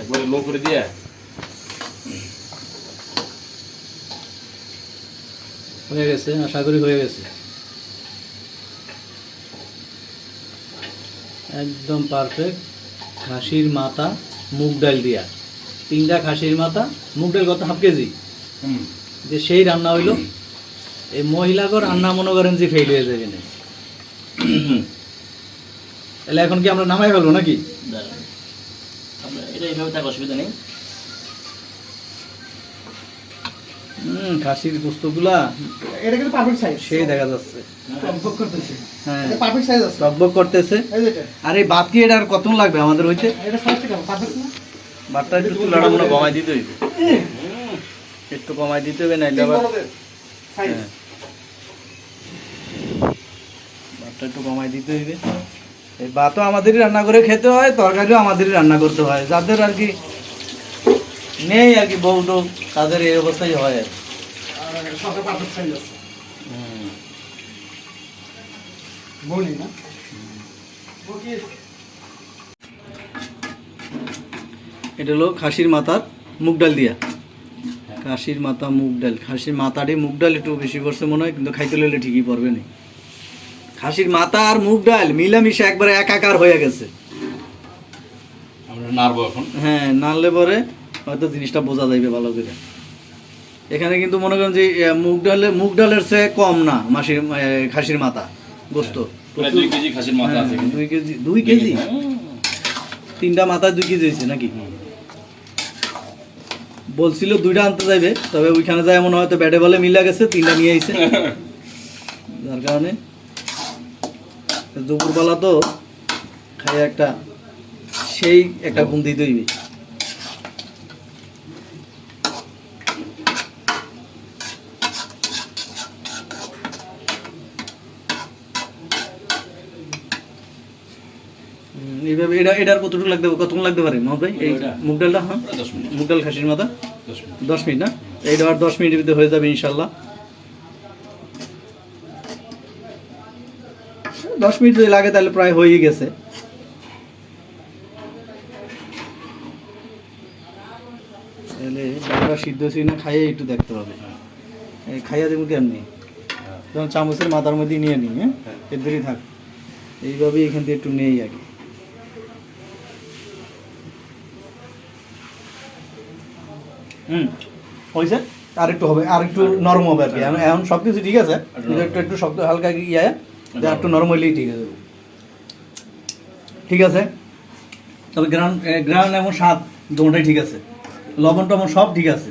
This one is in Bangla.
একবারে লো করে দিয়ে। হয়ে গেছে আশা করি হয়ে গেছে। একদম পারফেক্ট খাসির মাথা মুগ ডাল দিয়া। তিনটা খাসির মাথা মুগ ডাল কত? Half KG? যে সেই রান্না হইল। এই মহিলাগর রান্না মনে করেন যে ফেল হয়ে যাবে তাহলে এখন কি আমরা নামাই ফেলব নাকি? এটা এইভাবে থাক অসুবিধা নেই। হুম খাসির পোস্তগুলা এটা কিন্তু পারফেক্ট সাইজ সেই দেখা যাচ্ছে। টকবক করতেছে। হ্যাঁ। এটা পারফেক্ট সাইজ আছে। টকবক করতেছে। আর এই বাদ এটা আর কত লাগবে আমাদের হইতে এটা সাইজটা কেমন? পারফেক্ট না? বাদটা একটু মনে কমাই দিতে হইবে। একটু কমাই দিতে হবে নাইলে আবার সাইজ হ্যাঁ। ভাতটা একটু কমাই দিতে হইবে। এই ভাতও আমাদেরই রান্না করে খেতে হয় তরকারিও আমাদেরই রান্না করতে হয়। যাদের আর কি নেই আর কি বউ টৌ তাদের এই অবস্থাই হয় এটা হলো খাসির মাথার মুগ ডাল দিয়া। খাসির মাথা মুগ ডাল। খাসির মাথাটি মুগ ডাল একটু বেশি করছে মনে হয় কিন্তু খাইতে লইলে ঠিকই পড়বে না। খাসির মাথা আর মুগ ডাল মিলামিশে একবারে একাকার হয়ে গেছে। আমরা নাড়বো এখন। হ্যাঁ নানলে পরে হয়তো জিনিসটা বোঝা যাইবে ভালো করে। এখানে কিন্তু মনে করেন যে মুগ ডালে মুগ ডালের চেয়ে কম না মাসির খাসির মাথা গোস্ত। দুই কেজি খাসির মাথা আছে হ্যাঁ, দুই কেজি দুই কেজি? তিনটা মাথা দুই কেজি হয়েছে নাকি? বলছিল দুইটা আনতে যাইবে তবে ওইখানে যায় মনে হয়তো ব্যাটে বলে মিলা গেছে তিনটা নিয়ে আইছে। যার কারণে দুপুরবেলা তো খাই একটা সেই একটা ঘুম দিতে এইভাবে এটা এটার কতটুকু লাগতে কতক্ষণ লাগতে পারে? মহাব ভাই এই? মুগ ডালটা হ্যাঁ? মুগ ডাল খাসির মাথা? দশ মিনিট। দশ মিনিট না? এইটা আর দশ মিনিটের ভিতরে হয়ে যাবে ইনশাল্লাহ। দশ মিনিট যদি লাগে তাহলে প্রায় হয়েই গেছে। তাহলে ডালটা সিদ্ধ না খাইয়ে একটু দেখতে হবে। খাইয়া দেবো কেমনি। যেমন চামচের মাথার মধ্যে নিয়ে নিই হ্যাঁ? এদেরই থাক। এইভাবেই এখান থেকে একটু নেই আগে হুম হয়েছে? আর একটু হবে আর একটু নরম হবে আর কি। এখন- এখন সব কিছু ঠিক আছে। একটু একটু শক্ত হালকা ইয়ে যে একটু নর্মালি ঠিক আছে। ঠিক আছে? তবে গ্রান গ্রান এবং স্বাদ দুটাই ঠিক আছে। লবণ টবণ সব ঠিক আছে।